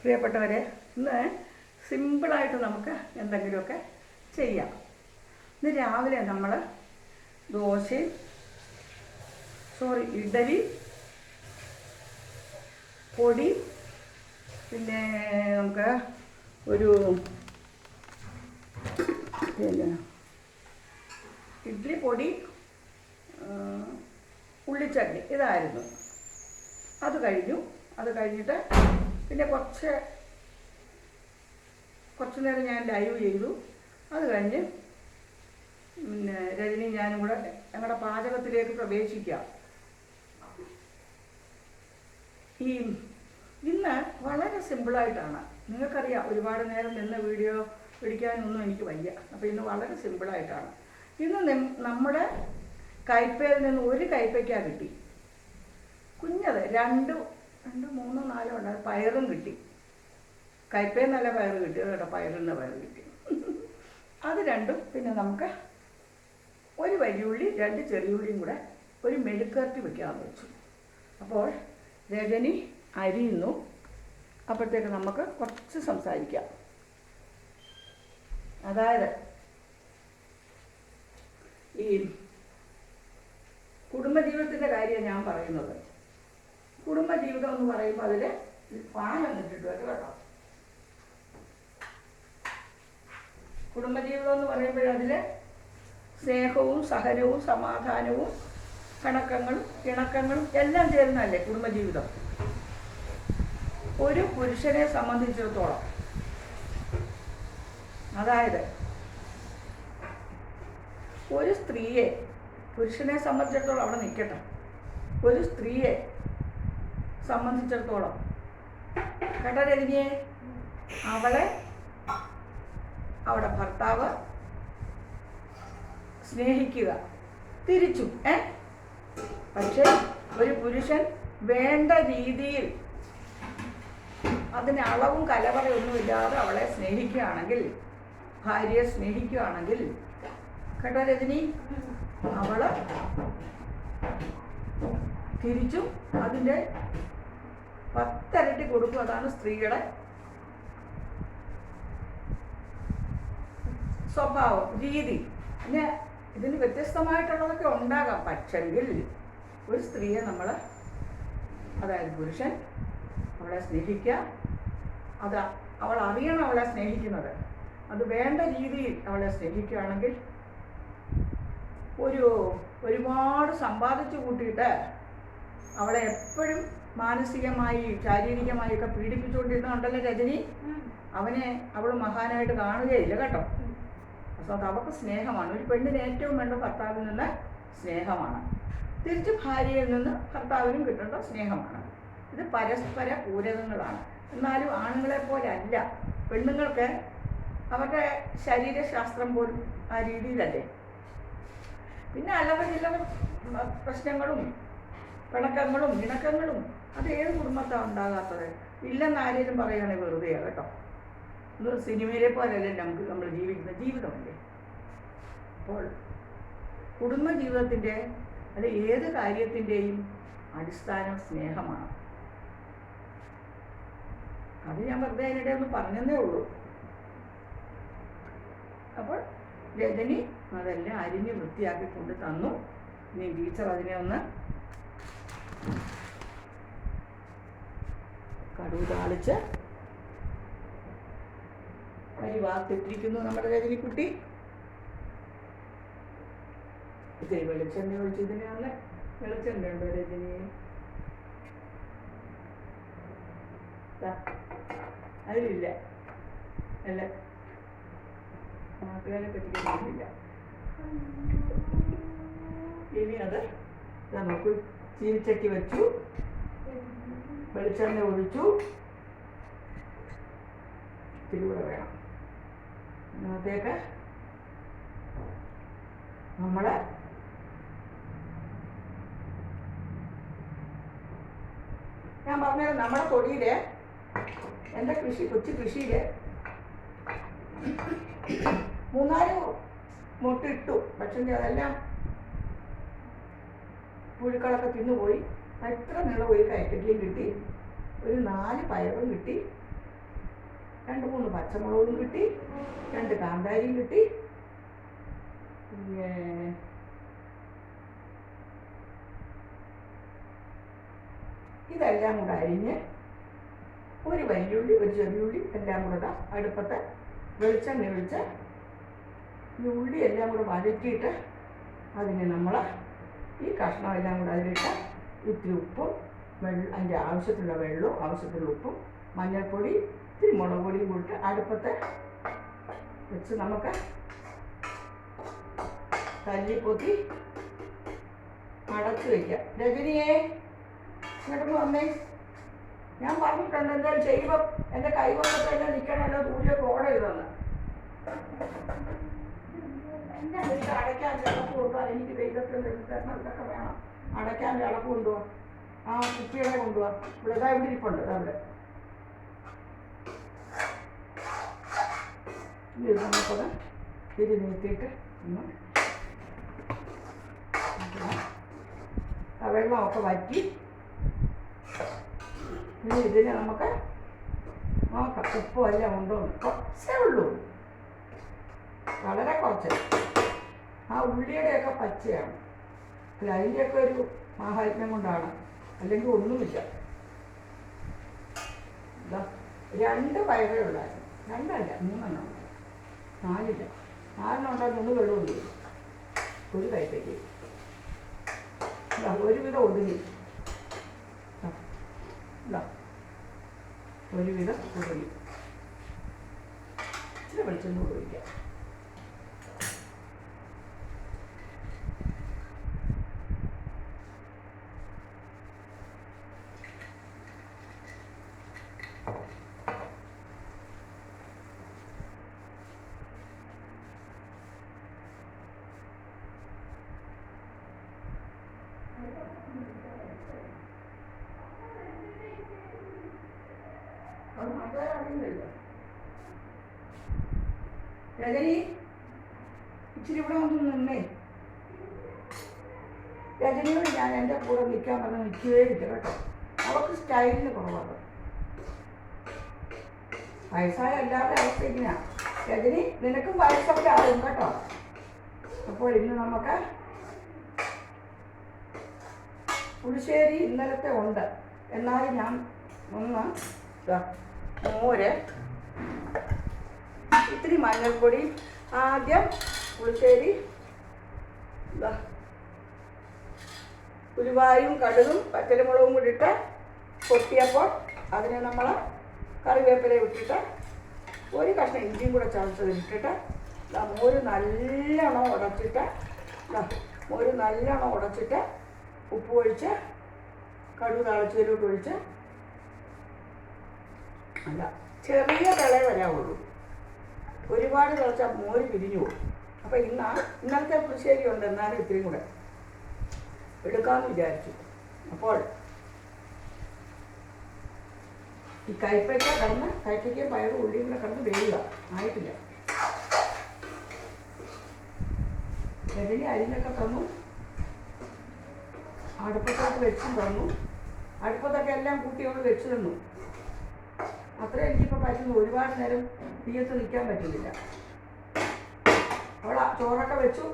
പ്രിയപ്പെട്ടവരെ ഇന്ന് സിമ്പിളായിട്ട് നമുക്ക് എന്തെങ്കിലുമൊക്കെ ചെയ്യാം. ഇന്ന് രാവിലെ നമ്മൾ ദോശയും സോറി ഇഡലി പൊടി പിന്നെ നമുക്ക് ഒരു പിന്നെ ഇഡ്ഡലി പൊടി ഉള്ളിച്ചട്ടി ഇതായിരുന്നു. അത് കഴിഞ്ഞു. അത് കഴിഞ്ഞിട്ട് പിന്നെ കുറച്ച് കുറച്ച് നേരം ഞാൻ ലൈവ് ചെയ്തു. അത് കഴിഞ്ഞ് പിന്നെ രജനി ഞാനും കൂടെ ഞങ്ങളുടെ പാചകത്തിലേക്ക് പ്രവേശിക്കാം. ഈ ഇന്ന് വളരെ സിമ്പിളായിട്ടാണ് നിങ്ങൾക്കറിയാം ഒരുപാട് നേരം നിന്ന് വീഡിയോ പിടിക്കാനൊന്നും എനിക്ക് വയ്യ. അപ്പോൾ ഇന്ന് വളരെ സിമ്പിളായിട്ടാണ് ഇന്ന് നമ്മുടെ കയ്പയിൽ നിന്ന് ഒരു കയ്പയ്ക്ക കിട്ടി. കുഞ്ഞത് രണ്ട് രണ്ട് മൂന്നോ നാലോ ഉണ്ട്. പയറും കിട്ടി. കയ്പേ നല്ല പയർ കിട്ടി. കേട്ടോ പയറിന്റെ പയർ കിട്ടി. അത് രണ്ടും പിന്നെ നമുക്ക് ഒരു വലിയുള്ളി രണ്ട് ചെറിയുള്ളിയും കൂടെ ഒരു മെഴുക്കരട്ടി വെക്കാൻ വെച്ചു. അപ്പോൾ രജനി അരിയുന്നു. അപ്പോഴത്തേക്ക് നമുക്ക് കുറച്ച് സംസാരിക്കാം. അതായത് ഈ കുടുംബജീവിതത്തിന്റെ കാര്യമാണ് ഞാൻ പറയുന്നത്. കുടുംബജീവിതം എന്ന് പറയുമ്പോൾ അതിൽ ഇട്ടിട്ട് വരും കേട്ടോ. കുടുംബജീവിതം എന്ന് പറയുമ്പോൾ അതിൽ സ്നേഹവും സഹനവും സമാധാനവും കണക്കങ്ങളും ഇണക്കങ്ങളും എല്ലാം ചേരുന്നതല്ലേ കുടുംബജീവിതം? ഒരു പുരുഷനെ സംബന്ധിച്ചിടത്തോളം. അതായത് ഒരു സ്ത്രീയെ പുരുഷനെ സംബന്ധിച്ചിടത്തോളം അവിടെ നിൽക്കട്ടെ. ഒരു സ്ത്രീയെ സംബന്ധിച്ചിടത്തോളം. കേട്ടോ രജനിയെ അവളെ അവിടെ ഭർത്താവ് സ്നേഹിക്കുക. തിരിച്ചു ഏ? പക്ഷേ ഒരു പുരുഷൻ വേണ്ട രീതിയിൽ അതിന് അളവും കലവറയൊന്നുമില്ലാതെ അവളെ സ്നേഹിക്കുകയാണെങ്കിൽ ഭാര്യയെ സ്നേഹിക്കുകയാണെങ്കിൽ കേട്ടോ രജനി? അവൾ തിരിച്ചും അതിന്റെ പത്തരട്ടി കൊടുക്കും. അതാണ് സ്ത്രീയുടെ സ്വഭാവം രീതി. പിന്നെ ഇതിന് വ്യത്യസ്തമായിട്ടുള്ളതൊക്കെ ഉണ്ടാകാം. പക്ഷെങ്കിൽ ഒരു സ്ത്രീയെ നമ്മൾ അതായത് പുരുഷൻ അവളെ സ്നേഹിക്കുക. അത് അവൾ അറിയണം അവളെ സ്നേഹിക്കുന്നത്. അത് വേണ്ട രീതിയിൽ അവളെ സ്നേഹിക്കുകയാണെങ്കിൽ ഒരു ഒരുപാട് സമ്പാദിച്ചു കൂട്ടിയിട്ട് അവളെ എപ്പോഴും മാനസികമായി ശാരീരികമായി ഒക്കെ പീഡിപ്പിച്ചുകൊണ്ടിരുന്നുണ്ടല്ലോ രജനി അവനെ അവൾ മഹാനായിട്ട് കാണുകയില്ല കേട്ടോ. അപ്പോൾ അത് അവൾക്ക് സ്നേഹമാണ്. ഒരു പെണ്ണിന് ഏറ്റവും വേണ്ട ഭർത്താവിൽ നിന്ന് സ്നേഹമാണ്. തിരിച്ച് ഭാര്യയിൽ നിന്ന് ഭർത്താവിനും കിട്ടേണ്ട സ്നേഹമാണ്. ഇത് പരസ്പര പൂരകങ്ങളാണ്. എന്നാലും ആണുങ്ങളെ പോലെ അല്ല പെണ്ണുങ്ങൾക്ക് അവരുടെ ശരീരശാസ്ത്രം പോലും ആ രീതിയിലല്ലേ. പിന്നെ ചില്ലറ പ്രശ്നങ്ങളും പിണക്കങ്ങളും ഇണക്കങ്ങളും അത് ഏത് കുടുംബത്താണ് ഉണ്ടാകാത്തത്? ഇല്ലെന്ന് ആരെങ്കിലും പറയുകയാണെങ്കിൽ വെറുതെയാണ് കേട്ടോ. ഇത് സിനിമയിലെ പോലെയല്ലേ നമുക്ക് നമ്മൾ ജീവിക്കുന്ന ജീവിതമല്ലേ അപ്പോൾ കുടുംബ ജീവിതത്തിന്റെ അത് ഏത് കാര്യത്തിന്റെയും അടിസ്ഥാനം സ്നേഹമാണ്. അത് ഞാൻ വെറുതെ അതിനിടെ ഒന്ന് പറഞ്ഞതേ ഉള്ളൂ. അപ്പോൾ രജനി അതെല്ലാം അരിഞ്ഞ് വൃത്തിയാക്കി കൊണ്ട് തന്നു. ഇനി ടീച്ചർ അതിനെ ഒന്ന് കടുവ് താളിച്ച് അരി വാർത്തിട്ടിരിക്കുന്നു നമ്മുടെ രജനിക്കുട്ടി. ഇത്തിരി വെളിച്ചെണ്ണ ഒഴിച്ച് ഇതിനാണ് വെളിച്ചെണ്ണ ഉണ്ടോ രജനി? അതിലില്ല. അല്ല നാട്ടുകാരെ പറ്റിക്കുന്നില്ല ഇനി അത് നമുക്ക് ചീനിച്ചട്ടി വെച്ചു. വെളിച്ചെണ്ണ ഒഴിച്ചു. ഇത്തിരി കൂടെ വേണം. അതിനകത്തേക്ക് നമ്മൾ ഞാൻ പറഞ്ഞത് നമ്മുടെ തൊടിയിൽ എന്റെ കൃഷി കൊച്ചു കൃഷിയിൽ മൂന്നാൽ മുട്ടിട്ടു. പക്ഷേ അതെല്ലാം പുഴുക്കളൊക്കെ തിന്നുപോയി. എത്ര നീളം ഒരു കയറ്ററ്റിയും കിട്ടി. ഒരു നാല് പയറും കിട്ടി. രണ്ട് മൂന്ന് പച്ചമുളകും കിട്ടി. രണ്ട് കാന്താരിയും കിട്ടി. ഇതെല്ലാം കൂടെ അരിഞ്ഞ് ഒരു വലിയുള്ളി ഒരു ചെറിയുള്ളി എല്ലാം കൂടെ അടുപ്പത്ത് വെളിച്ചെണ്ണ ഒഴിച്ച് ഈ ഉള്ളി എല്ലാം കൂടെ വഴറ്റിയിട്ട് അതിനെ നമ്മൾ ഈ കഷ്ണം എല്ലാം കൂടെ അതിലിട്ട് ഇത്തിരി ഉപ്പും വെള്ളം അതിന്റെ ആവശ്യത്തിലുള്ള വെള്ളവും ആവശ്യത്തിലുള്ള ഉപ്പും മഞ്ഞൾപ്പൊടി ഇത്തിരി മുളക് പൊടിയും കൂട്ട് അടുപ്പത്ത് വെച്ച് നമുക്ക് തല്ലിപ്പൊത്തി അടച്ചു വയ്ക്കാം രജനിയെ ഇങ്ങോട്ട് വന്നേ. ഞാൻ പറഞ്ഞിട്ടുണ്ട് എന്തായാലും ചെയ്യുമ്പോൾ എന്റെ കൈവന്നപ്പോൾ തന്നെ നിൽക്കണമല്ലോ ദൂരെ ഓടരുതെന്ന് എനിക്ക് അടയ്ക്കാൻ വിളക്ക് കൊണ്ടോ എനിക്ക് വെയിലത്ത് തരണം ഇതൊക്കെ വേണം. അടയ്ക്കാൻ വിളക്ക് കൊണ്ടുപോകാം ആ കുപ്പികളെ കൊണ്ടുപോകാം ഇവിടെ ഇതാ ഇവിടെ ഇരിപ്പുണ്ട് അവിടെ നമുക്കത് തിരി നീട്ടിയിട്ട് ഒന്ന് വെള്ളമൊക്കെ വറ്റി. ഇനി ഇതിന് നമുക്ക് നോക്കാം. ഉപ്പും എല്ലാം ഉണ്ടോ കുറച്ചേ ഉള്ളൂ. വളരെ കുറച്ച്. ആ ഉള്ളിയുടെയൊക്കെ പച്ചയാണ്. അല്ല അതിന്റെയൊക്കെ ഒരു മഹാത്മ്യം കൊണ്ടാണ്. അല്ലെങ്കിൽ ഒന്നുമില്ല. രണ്ട് വയറേ ഉള്ളായിരുന്നു. രണ്ടല്ല മൂന്നെണ്ണം നാലില്ല. നാലെണ്ണം ഉണ്ടായി മൂന്ന് വെള്ളമുണ്ട് ഒരു കൈപ്പറ്റി ഒരു ഒരുവിധം ഒതുങ്ങി. ഒരുവിധം ഒതുങ്ങി. ഇച്ചിരി വെളിച്ചെണ്ണ ഒഴിക്കാം അത് അറിയുന്നില്ല രജനി ഇച്ചിരി ഇവിടെ വന്ന് നിന്നേ. രജനിയോട് ഞാൻ എന്റെ കൂടെ നിൽക്കാൻ പറഞ്ഞ് നിൽക്കുകയേ ഇല്ല കേട്ടോ. അവൾക്ക് സ്റ്റൈലിന് കുറവാണ്. വയസ്സായ എല്ലാവരുടെ അവസ്ഥ ഇങ്ങനെയാ. രജനി നിനക്കും വയസ്സൊക്കെ ആകും കേട്ടോ. അപ്പോൾ ഇന്ന് നമുക്ക് പുളിശ്ശേരി ഇന്നലത്തെ ഉണ്ട്. എന്നാലും ഞാൻ ഒന്ന് മോര്. ഇത്തിരി മഞ്ഞൾപ്പൊടി. ആദ്യം പുളിശ്ശേരി. ഇതാ ഉലുവായും കടുകും പച്ചമുളകും കൂടി ഇട്ട് പൊട്ടിയപ്പോൾ അതിനെ നമ്മൾ കറിവേപ്പില ഇട്ടിട്ട് ഒരു കഷ്ണം ഇഞ്ചിയും കൂടെ ചതച്ചത് ഇട്ടിട്ട് മോര് നല്ലോണം ഉടച്ചിട്ട് മോര് നല്ലോണം ഉടച്ചിട്ട് ഉപ്പ് ഒഴിച്ച് കടുക് തളച്ചതിലോട്ട് ഒഴിച്ച് അല്ല ചെറിയ തിള വരാവുള്ളൂ ഒരുപാട് തിളച്ചാൽ മോര് പിരിഞ്ഞു പോകും. അപ്പോൾ ഇന്ന് ഇന്നലത്തെ പുളിശ്ശേരി ഉണ്ട് എന്നാലും ഇത്രയും കൂടെ. എടുക്കാമെന്ന് വിചാരിച്ചു. അപ്പോൾ ഈ കൈപ്പയ്ക്ക കടന്ന് കൈപ്പയ്ക്കും പയറും ഉള്ളിയും കൂടെ കടന്ന് വേവുക. ആയിട്ടില്ല. ചെറിയ അരിഞ്ഞൊക്കെ തന്നു. അടുപ്പത്തോട്ട് വെച്ചും തന്നു. അടുപ്പത്തൊക്കെ എല്ലാം കൂട്ടി അവൾ വെച്ച് തന്നു. അത്ര എനിക്കിപ്പോൾ പറ്റുന്നു ഒരുപാട് നേരം തീയത്ത് നിൽക്കാൻ പറ്റുന്നില്ല. അവൾ ആ ചോറൊക്കെ വെച്ചു.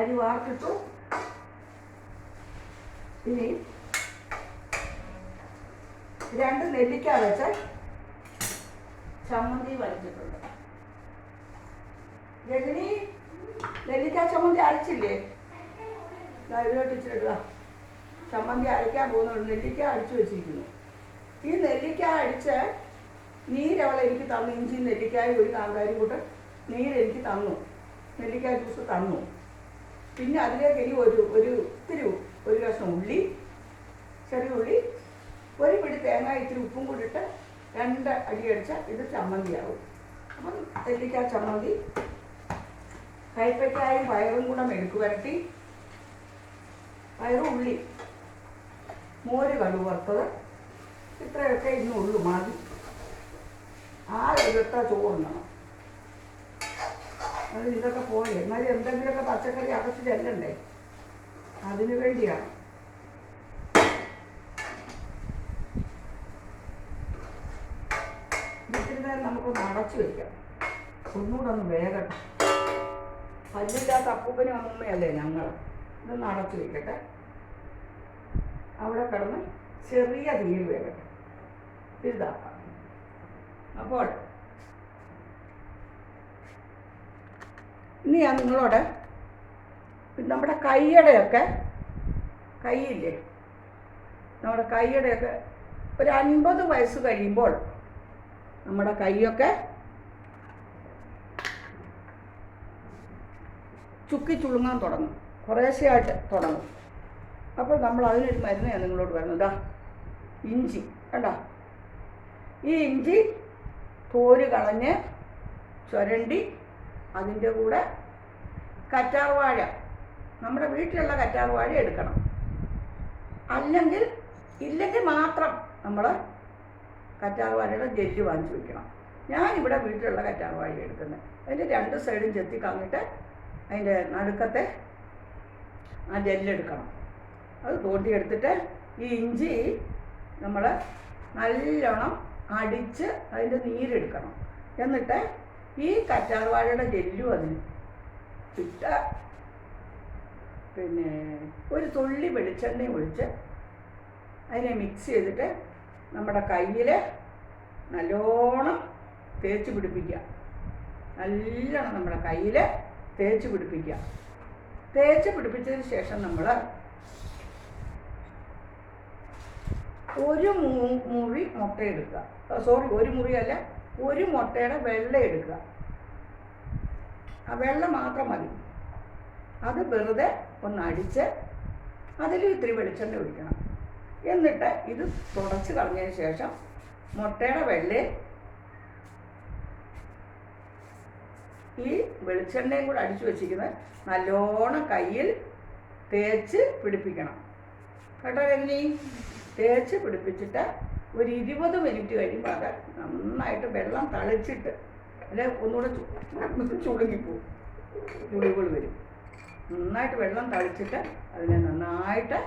അരി വാർത്തിട്ടു. ഇനി രണ്ട് നെല്ലിക്ക വെച്ച് ചമ്മന്തി വലിച്ചിട്ടുണ്ട് രജനി നെല്ലിക്ക ചമ്മന്തി അരച്ചില്ലേ? ഇച്ചിരിടുക ചമ്മന്തി അരയ്ക്കാൻ പോകുന്നുണ്ട്. നെല്ലിക്ക അടിച്ചു വെച്ചിരിക്കുന്നു. ഈ നെല്ലിക്ക അടിച്ച് നീരവൾ എനിക്ക് തന്നു. ഇഞ്ചി നെല്ലിക്കായും ഒരു കാന്താരി കൂട്ട് നീര് എനിക്ക് തന്നു. നെല്ലിക്കായ ജ്യൂസ് തന്നു. പിന്നെ അതിലേക്ക് ഇനി ഒരു ഒരു ഇത്തിരി ഒരു കഷ്ണം ഉള്ളി ചെറിയ ഉള്ളി ഒരു പിടി തേങ്ങ ഇത്തിരി ഉപ്പും കൂടി ഇട്ട് രണ്ട് അടി അടിച്ചാൽ ഇത് ചമ്മന്തിയാവും. അപ്പം നെല്ലിക്ക ചമ്മന്തി. കൈപ്പയ്ക്കായും പയറും കൂടെ മെഴുക്ക് വരട്ടി പയറും ഉള്ളി. മോര് കടുക് ഇത്രയൊക്കെ ഇന്നുള്ളൂ. മതി ആ ഇരട്ട ചോറുണ്ടാവും അത് ഇതൊക്കെ പോയി. എന്നാലും എന്തെങ്കിലുമൊക്കെ പച്ചക്കറി അകത്ത് ചെല്ലണ്ടേ? അതിനു വേണ്ടിയാണ് ഇത്തിരി നേരം നമുക്ക് നമുക്കൊന്ന് അടച്ചു വയ്ക്കാം ഒന്നുകൂടെ ഒന്ന് വേഗട്ടെ പല്ലില്ലാത്ത അപ്പൂപ്പനും അമ്മയല്ലേ ഞങ്ങൾ ഇതൊന്ന് അടച്ചു വയ്ക്കട്ടെ അവിടെ കിടന്ന് ചെറിയ തീയിൽ വേഗട്ടെ ഇതാക്കാം അപ്പോൾ ഇനി ഞാൻ നിങ്ങളോട് നമ്മുടെ കൈയടയൊക്കെ കൈയില്ലേ? നമ്മുടെ കൈയടയൊക്കെ ഒരു അൻപത് വയസ്സ് കഴിയുമ്പോൾ നമ്മുടെ കൈയൊക്കെ ചുക്കി ചുളുങ്ങാൻ തുടങ്ങും. കുറേശ്ശെയായിട്ട് തുടങ്ങും. അപ്പോൾ നമ്മൾ അതിനൊരു മരുന്ന് ഞാൻ നിങ്ങളോട് പറഞ്ഞു ഇതാ ഇഞ്ചി. കണ്ടോ? ഈ ഇഞ്ചി തോര് കളഞ്ഞ് ചുരണ്ടി അതിന്റെ കൂടെ കറ്റാർവാഴ നമ്മുടെ വീട്ടിലുള്ള കറ്റാർവാഴ എടുക്കണം. അല്ലെങ്കിൽ ഇല്ലെങ്കിൽ മാത്രം നമ്മൾ കറ്റാർവാഴയുടെ ജെല്ല് വാങ്ങിച്ചു വയ്ക്കണം ഇവിടെ വീട്ടിലുള്ള കറ്റാർവാഴ എടുക്കുന്നത്. അതിന്റെ രണ്ട് സൈഡും ചെത്തി കളഞ്ഞിട്ട് അതിന്റെ നടുക്കത്തെ ആ ജെല്ലെടുക്കണം അത് തോട്ടിയെടുത്തിട്ട് ഈ ഇഞ്ചി നമ്മൾ നല്ലോണം അടിച്ച് അതിന്റെ നീരെടുക്കണം. എന്നിട്ട് ഈ കറ്റാർവാഴയുടെ ജെല്ലും അതിന് ഇട്ട പിന്നെ ഒരു തുള്ളി വെളിച്ചെണ്ണ ഒഴിച്ച് അതിനെ മിക്സ് ചെയ്തിട്ട് നമ്മുടെ കയ്യിൽ നല്ലോണം തേച്ച് പിടിപ്പിക്കുക. നല്ലോണം നമ്മുടെ കയ്യിൽ തേച്ച് പിടിപ്പിക്കുക. തേച്ച് പിടിപ്പിച്ചതിന് ശേഷം നമ്മൾ ഒരു മുറി മുട്ട എടുക്കുക. സോറി ഒരു മുറിയല്ല ഒരു മുട്ടയുടെ വെള്ള എടുക്കുക. ആ വെള്ള മാത്രം മതി. അത് വെറുതെ ഒന്ന് അടിച്ച് അതിൽ ഇത്തിരി വെളിച്ചെണ്ണ ഒഴിക്കണം. എന്നിട്ട് ഇത് തുടച്ച് കളഞ്ഞതിന് ശേഷം മുട്ടയുടെ വെള്ളയും ഈ വെളിച്ചെണ്ണയും കൂടെ അടിച്ചു വെച്ചിരിക്കുന്നത് നല്ലോണം കയ്യിൽ തേച്ച് പിടിപ്പിക്കണം. കേട്ടോ തേച്ച് പിടിപ്പിച്ചിട്ട് ഒരു ഇരുപത് മിനിറ്റ് കഴിയുമ്പോൾ അത് നന്നായിട്ട് വെള്ളം തളിച്ചിട്ട് അല്ലെ ഒന്നുകൂടെ ചുളുങ്ങിപ്പോവും ചുളികൾ വരും. നന്നായിട്ട് വെള്ളം തളിച്ചിട്ട് അതിനെ നന്നായിട്ട്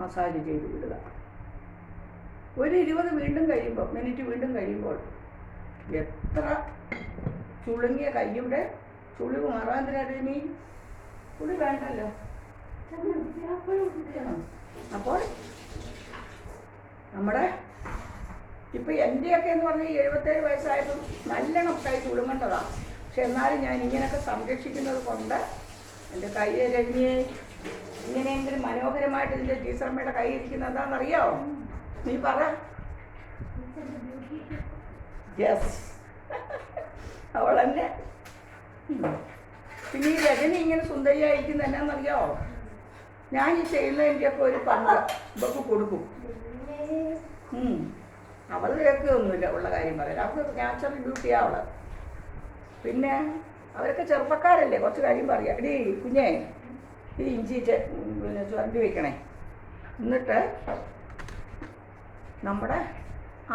മസാജ് ചെയ്ത് വിടുക. ഒരു ഇരുപത് വീണ്ടും കഴിയുമ്പോൾ മിനിറ്റ് വീണ്ടും കഴിയുമ്പോൾ എത്ര ചുളുങ്ങിയ കൈയുടെ ചുളിവ് മാറാന്തിനാണ് നീ. പുളി വേണ്ടല്ലോ. അപ്പോൾ നമ്മുടെ ഇപ്പം എന്റെയൊക്കെ എന്ന് പറഞ്ഞാൽ എഴുപത്തേഴ് വയസ്സായപ്പോൾ നല്ലോണം കൈ ചുളുങ്ങേണ്ടതാണ് പക്ഷെ എന്നാലും ഞാൻ ഇങ്ങനെയൊക്കെ സംരക്ഷിക്കുന്നത് കൊണ്ട് എന്റെ കൈ രജനിയെ ഇങ്ങനെയെങ്കിലും മനോഹരമായിട്ട് ഇതിന്റെ ടീച്ചറമ്മയുടെ കൈ ഇരിക്കുന്നത് എന്താണെന്നറിയാമോ നീ പറ. യെസ് അവൾ തന്നെ. പിന്നെ ഈ രജനി ഇങ്ങനെ സുന്ദരിയായിരിക്കുന്ന എന്നാന്നറിയാമോ ഞാൻ ഈ ചെയ്യുന്നതിന്റെയൊക്കെ ഒരു പങ്ക് ഇവർക്ക് കൊടുക്കും. അവൾ കേൾക്കുകയൊന്നുമില്ല ഉള്ള കാര്യം പറയാൻ. അവൾക്ക് നാച്ചുറൽ ബ്യൂട്ടിയാ അവൾ. പിന്നെ അവരൊക്കെ ചെറുപ്പക്കാരല്ലേ കുറച്ച് കാര്യം പറയാം. എടീ കുഞ്ഞേ ഈ ഇഞ്ചി പിന്നെ ചുരണ്ടി വെക്കണേ. എന്നിട്ട് നമ്മുടെ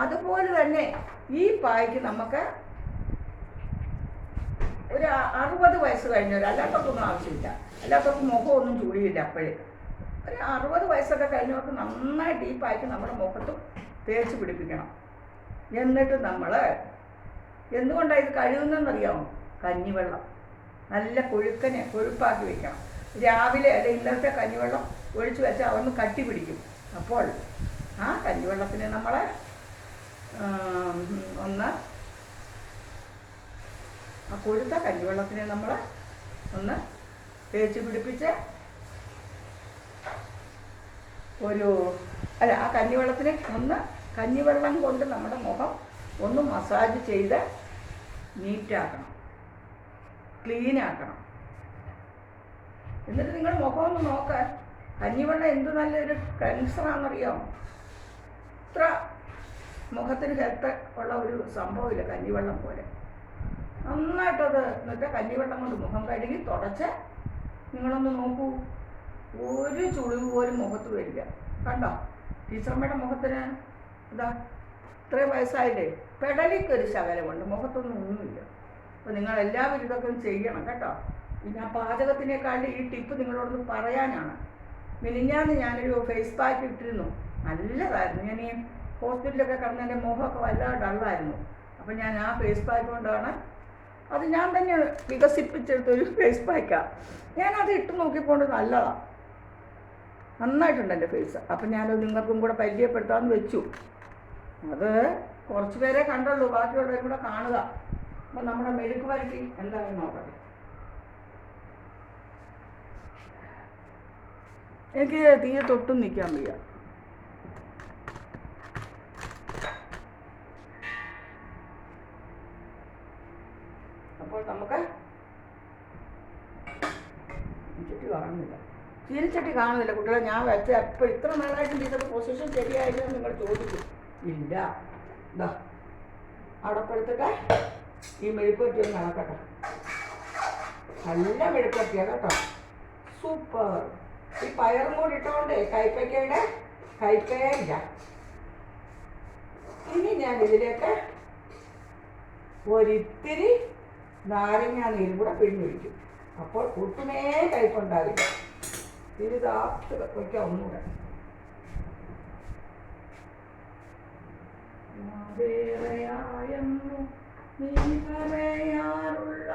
അതുപോലെ തന്നെ ഈ പായ്ക്ക് നമുക്ക് ഒരു അറുപത് വയസ്സ് കഴിഞ്ഞവർ അല്ലാത്തവർക്കൊന്നും ആവശ്യമില്ല. അല്ലാത്തവർക്ക് മുഖമൊന്നും ചൂടിയില്ല അപ്പോഴേ. ഒരു അറുപത് വയസ്സൊക്കെ കഴിഞ്ഞവർക്ക് നന്നായി ഡീപ്പായിട്ട് നമ്മുടെ മുഖത്തും തേച്ച് പിടിപ്പിക്കണം. എന്നിട്ട് നമ്മൾ എന്തുകൊണ്ടാണ് ഇത് കഴുകുന്നതെന്നറിയാമോ കഞ്ഞിവെള്ളം. നല്ല കൊഴുക്കനെ കൊഴുപ്പാക്കി വെക്കണം. രാവിലെ അല്ലെ ഇന്നത്തെ കഞ്ഞിവെള്ളം ഒഴിച്ചു വെച്ചാൽ അതൊന്ന് കട്ടി പിടിക്കും. അപ്പോൾ ആ കഞ്ഞിവെള്ളത്തിന് നമ്മൾ ഒന്ന് ആ കൊഴുത്ത കരിവെള്ളത്തിനെ നമ്മൾ ഒന്ന് തേച്ച് പിടിപ്പിച്ച് ഒരു അല്ല ആ കഞ്ഞിവെള്ളത്തിനെ ഒന്ന് കഞ്ഞിവെള്ളം കൊണ്ട് നമ്മുടെ മുഖം ഒന്ന് മസാജ് ചെയ്ത് നീറ്റാക്കണം. ക്ലീനാക്കണം. എന്നിട്ട് നിങ്ങൾ മുഖം ഒന്ന് നോക്ക്. കഞ്ഞിവെള്ളം എന്ത് നല്ലൊരു ക്ലെൻസറാണെന്നറിയാമോ ഇത്ര മുഖത്തിന് ഹെൽത്ത് ഉള്ള ഒരു സംഭവമില്ല കഞ്ഞിവെള്ളം പോലെ. നന്നായിട്ടത് എന്നിട്ട് കഞ്ഞിവെള്ളം കൊണ്ട് മുഖം കഴുകി തുടച്ച് നിങ്ങളൊന്ന് നോക്കൂ. ഒരു ചുളിവ് പോലും മുഖത്ത് വരില്ല. കണ്ടോ? ടീച്ചർമ്മയുടെ മുഖത്തിന് ഇതാ ഇത്രയും വയസ്സായില്ലേ? പെടലിക്കൊരു ശകലമുണ്ട്. മുഖത്തൊന്നും ഒന്നുമില്ല. അപ്പോൾ നിങ്ങൾ എല്ലാവരും ഇതൊക്കെ ചെയ്യണം കേട്ടോ. പിന്നെ ആ പാചകത്തിനേക്കാളും ഈ ടിപ്പ് നിങ്ങളോടൊന്ന് പറയാനാണ്. മിനിഞ്ഞാന്ന് ഞാനൊരു ഫേസ് പാക്ക് ഇട്ടിരുന്നു. നല്ലതായിരുന്നു. ഞാൻ ഈ ഹോസ്പിറ്റലൊക്കെ കിടന്ന് എന്റെ മുഖമൊക്കെ വല്ലാതെ ഡള്ളായിരുന്നു അപ്പം ഞാൻ ആ ഫേസ് പാക്ക് കൊണ്ടാണ് അത് ഞാൻ തന്നെ വികസിപ്പിച്ചെടുത്ത ഒരു ഫേസ് പാക്കാണ് ഞാനത് ഇട്ട് നോക്കിക്കൊണ്ട് നല്ലതാണ് നന്നായിട്ടുണ്ട് എന്റെ ഫേസ് അപ്പം ഞാനത് നിങ്ങൾക്കും കൂടെ പരിചയപ്പെടുത്താമെന്ന് വെച്ചു. അത് കുറച്ച് പേരെ കണ്ടുള്ളൂ. ബാക്കിയുള്ളവരും കൂടെ കാണുക. അപ്പം നമ്മുടെ മെഴുക്ക് വരട്ടി എന്തായാലും നോക്കട്ടെ. എനിക്ക് തീരെ തൊട്ടും നിൽക്കാൻ വയ്യ അപ്പോൾ നമുക്ക് ചുറ്റി കാണുന്നില്ല ചീനിച്ചട്ടി കാണുന്നില്ല കുട്ടികളെ. ഞാൻ വെച്ച എപ്പോൾ ഇത്ര നാളായിട്ട് ടീച്ചറുടെ പൊസിഷൻ ശരിയായില്ല നിങ്ങൾ ചോദിക്കും ഇല്ല. ഇതാ അടപ്പെടുത്തിട്ട് ഈ മെഴുക്കുവറ്റി ഒന്ന് നടക്കട്ടെ നല്ല മെഴുക്കുവറ്റിയാ കേട്ടോ. സൂപ്പർ ഈ പയറും കൂടി ഇട്ടുകൊണ്ട് കൈപ്പയ്ക്കയുടെ കൈപ്പയില്ല ഇനി ഞാൻ ഇതിലേക്ക് ഒരിത്തിരി നാരങ്ങ നീരും കൂടെ പിഴിഞ്ഞൊഴിക്കും. അപ്പോൾ ഒട്ടുമേ കയ്പുണ്ടാവില്ല ഇത് താത്ത് വയ്ക്കാം ഒന്നുകൂടെ. വേറെയായെന്നു നീ പറയാറുള്ള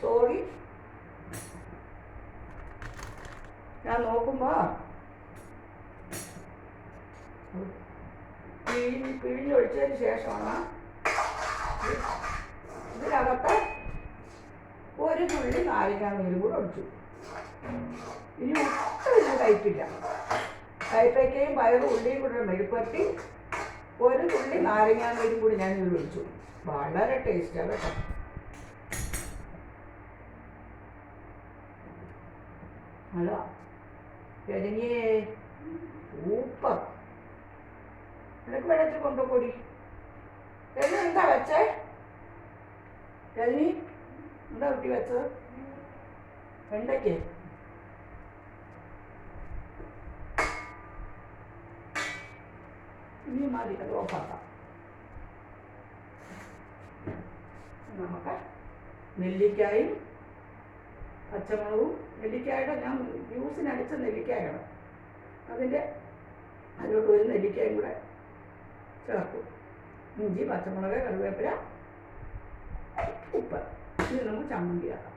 സോറി ഞാൻ നോക്കുമ്പോൾ പിഴിഞ്ഞ് പിഴിഞ്ഞൊഴിച്ചതിന് ശേഷമാണ് ഇതിനകത്ത് ഒരു തുള്ളി നാരങ്ങ നീരും കൂടെ ഒഴിച്ചു. ഇനി ഒട്ടും ഇതിന് കയ്പില്ല കയ്പയ്ക്കയും പയറും ഉള്ളിയും കൂടെ മെഴുപ്പറ്റി ഒരു തുള്ളി നാരങ്ങ നീരും കൂടി ഞാൻ ഇതിൽ ഒഴിച്ചു. വളരെ ടേസ്റ്റാണ് കേട്ടോ. ഹലോ? രജനിയെ സൂപ്പർ. നിനക്ക് വെള്ളത്തിൽ കൊണ്ടുപോടി രജനി എന്താ വെച്ചേ? രജനി എന്താ കുട്ടി വെച്ചത്? വെണ്ടയ്ക്ക്. ഇനി മതി അത് ഓഫാക്കാം. നമുക്ക് നെല്ലിക്കായും പച്ചമുളകും നെല്ലിക്കായുടെ ഞാൻ ജ്യൂസിനടിച്ച നെല്ലിക്കായാണ്. അതിന്റെ അതിലോട്ട് ഒരു നെല്ലിക്കായും കൂടെ ചേർക്കും ഇഞ്ചി പച്ചമുളക് കറിവേപ്പില ഉപ്പ്. ഇത് നമുക്ക് ചമ്മന്തിയാക്കാം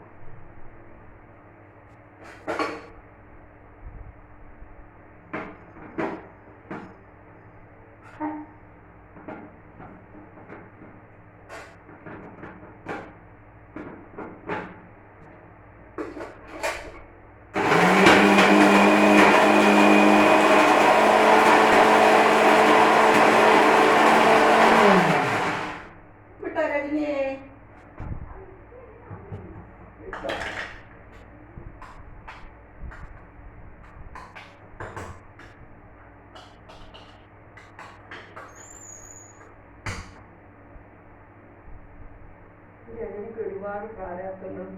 ഈ രജനിക്ക് ഒരുപാട് പ്രാരാബ്ദങ്ങളും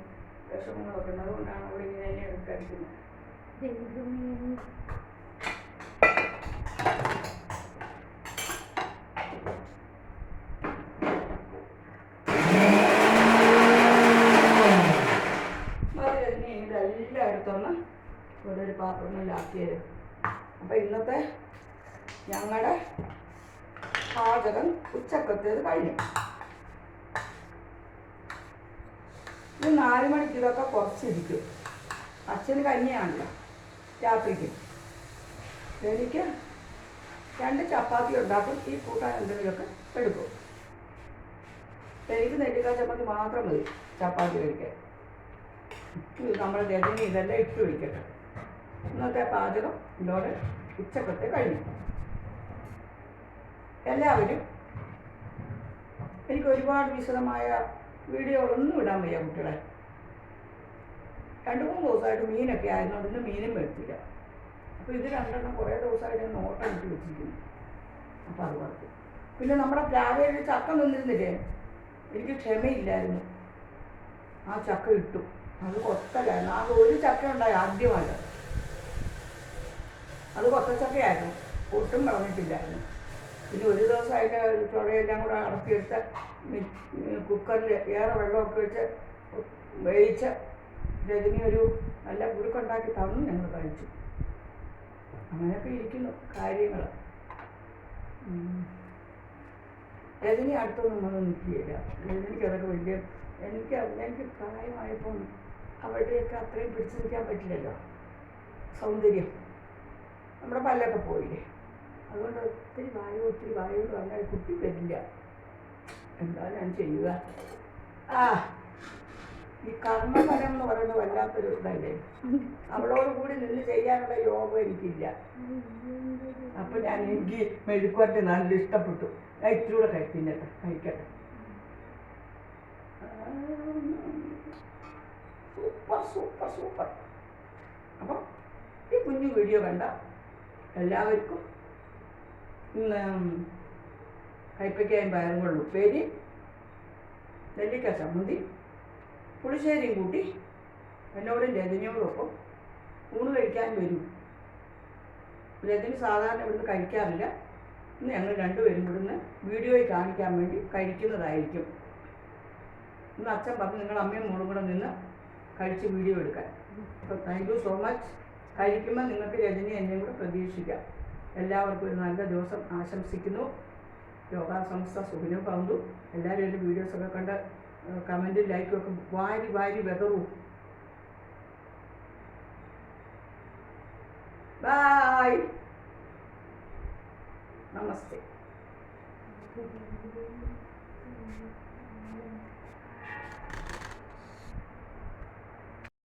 വിഷമങ്ങളൊക്കെ ഉണ്ട്. അതുകൊണ്ടാണ് അവൾ ഇങ്ങനെ തന്നെ ഇവിടെ ഒരു പാത്രങ്ങളിലാക്കി തരും അപ്പം ഇന്നത്തെ ഞങ്ങളുടെ പാചകം ഉച്ചക്കത്തേത് കഴിഞ്ഞു. ഇത് നാല് മണിക്ക് ഇതൊക്കെ കുറച്ചിരിക്കും. അച്ഛന് കഞ്ഞിയാണല്ലോ രാത്രിക്ക്. എനിക്ക് രണ്ട് ചപ്പാത്തി ഉണ്ടാക്കും ഈ കൂട്ടാൻ എന്തെങ്കിലുമൊക്കെ എടുക്കും. എനിക്ക് നെല്ലിക്ക ചപ്പാത്തി മാത്രം മതി ചപ്പാത്തി കഴിക്കാൻ. നമ്മുടെ രജനി ഇതെല്ലാം ഇട്ട് കഴിക്കട്ടെ ഇന്നത്തെ പാചകം ഇതോടെ ഉച്ചക്കത്തെ കഴിഞ്ഞു. എല്ലാവരും എനിക്ക് ഒരുപാട് വിശദമായ വീഡിയോകളൊന്നും ഇടാൻ വയ്യ കുട്ടികളെ. രണ്ട് മൂന്ന് ദിവസമായിട്ട് മീനൊക്കെ ആയതുകൊണ്ട് ഇന്ന് മീനും മേടിച്ചില്ല. അപ്പോൾ ഇത് രണ്ടെണ്ണം കുറേ ദിവസമായിട്ട് ഞാൻ നോട്ടം ഇട്ട് വെച്ചിരിക്കുന്നു. അപ്പോൾ അത് പറഞ്ഞു. പിന്നെ നമ്മുടെ പ്ലാവയിൽ ചക്ക നിന്നിരുന്നില്ലേ? എനിക്ക് ക്ഷമയില്ലായിരുന്നു. ആ ചക്ക ഇട്ടു. അത് കൊത്തലായിരുന്നു ആ ഒരു ചക്ക ഉണ്ടായി ആദ്യമല്ല. അത് കൊത്തച്ചക്കയായിരുന്നു ഒട്ടും പറഞ്ഞിട്ടില്ലായിരുന്നു പിന്നെ ഒരു ദിവസം ചുളയെല്ലാം കൂടെ അടക്കിയെടുത്ത് കുക്കറിൽ ഏറെ വെള്ളമൊക്കെ വെച്ച് വേവിച്ച് രജനി ഒരു നല്ല കുരുക്കുണ്ടാക്കി തന്നു ഞങ്ങൾ കഴിച്ചു. അങ്ങനെയൊക്കെ ഇരിക്കുന്നു കാര്യങ്ങൾ. രജനി അടുത്തൊന്നും വന്ന് നിൽക്കുകയില്ല. രജനിക്ക് അതൊക്കെ വലിയ എനിക്ക് എനിക്ക് പ്രായമായപ്പോൾ അവരുടെയൊക്കെ അത്രയും പിടിച്ചു നിൽക്കാൻ പറ്റില്ലല്ലോ. സൗന്ദര്യം. നമ്മുടെ പല്ലൊക്കെ പോയില്ലേ. അതുകൊണ്ട് ഒത്തിരി വായു ഒത്തിരി വായു എന്ന് പറഞ്ഞാൽ കുട്ടി വരില്ല. എന്താ ഞാൻ ചെയ്യുക? ആ ഈ കർമ്മഫലം എന്ന് പറയുന്നത് വല്ലാത്തൊരു ഇതല്ലേ? അവളോട് കൂടി നിന്ന് ചെയ്യാനുള്ള യോഗം എനിക്കില്ല. അപ്പൊ ഞാൻ എനിക്ക് മെഴുക്കുവരട്ടി നല്ല ഇഷ്ടപ്പെട്ടു. ഞാൻ ഇത്തിരി കൂടെ കഴിക്കുന്നേട്ടെ കഴിക്കട്ടെ. Super super super. അപ്പം ഈ കുഞ്ഞു വീഡിയോ കണ്ട എല്ലാവർക്കും ഇന്ന് കൈപ്പയ്ക്കായും പയറും ഉപ്പേരി നെല്ലിക്ക ചമ്മന്തി പുളിശ്ശേരിയും കൂട്ടി എന്നോടും രജനിയോടൊപ്പം ഊണ് കഴിക്കാൻ വരും. രജനി സാധാരണ ഇവിടുന്ന് കഴിക്കാറില്ല. ഇന്ന് ഞങ്ങൾ രണ്ടുപേരും ഇവിടുന്ന് വീഡിയോയിൽ കാണിക്കാൻ വേണ്ടി കഴിക്കുന്നതായിരിക്കും. ഇന്ന് അച്ഛൻ പറഞ്ഞു നിങ്ങൾ അമ്മയും മോളും കൂടെ നിന്ന് കഴിച്ച് വീഡിയോ എടുക്കാൻ. അപ്പോൾ താങ്ക് യു സോ മച്ച് കഴിക്കുമ്പോൾ നിങ്ങൾക്ക് രജനി എന്നെയും കൂടെ പ്രതീക്ഷിക്കാം. എല്ലാവർക്കും ഒരു നല്ല ദിവസം ആശംസിക്കുന്നു. യോഗാ സംസ്ഥ സുഖിനും പങ്കു എല്ലാവരും എന്റെ വീഡിയോസൊക്കെ കണ്ട് കമന്റും ലൈക്കും ഒക്കെ വാരി വാരി വെതറൂ. ബായ് നമസ്തേ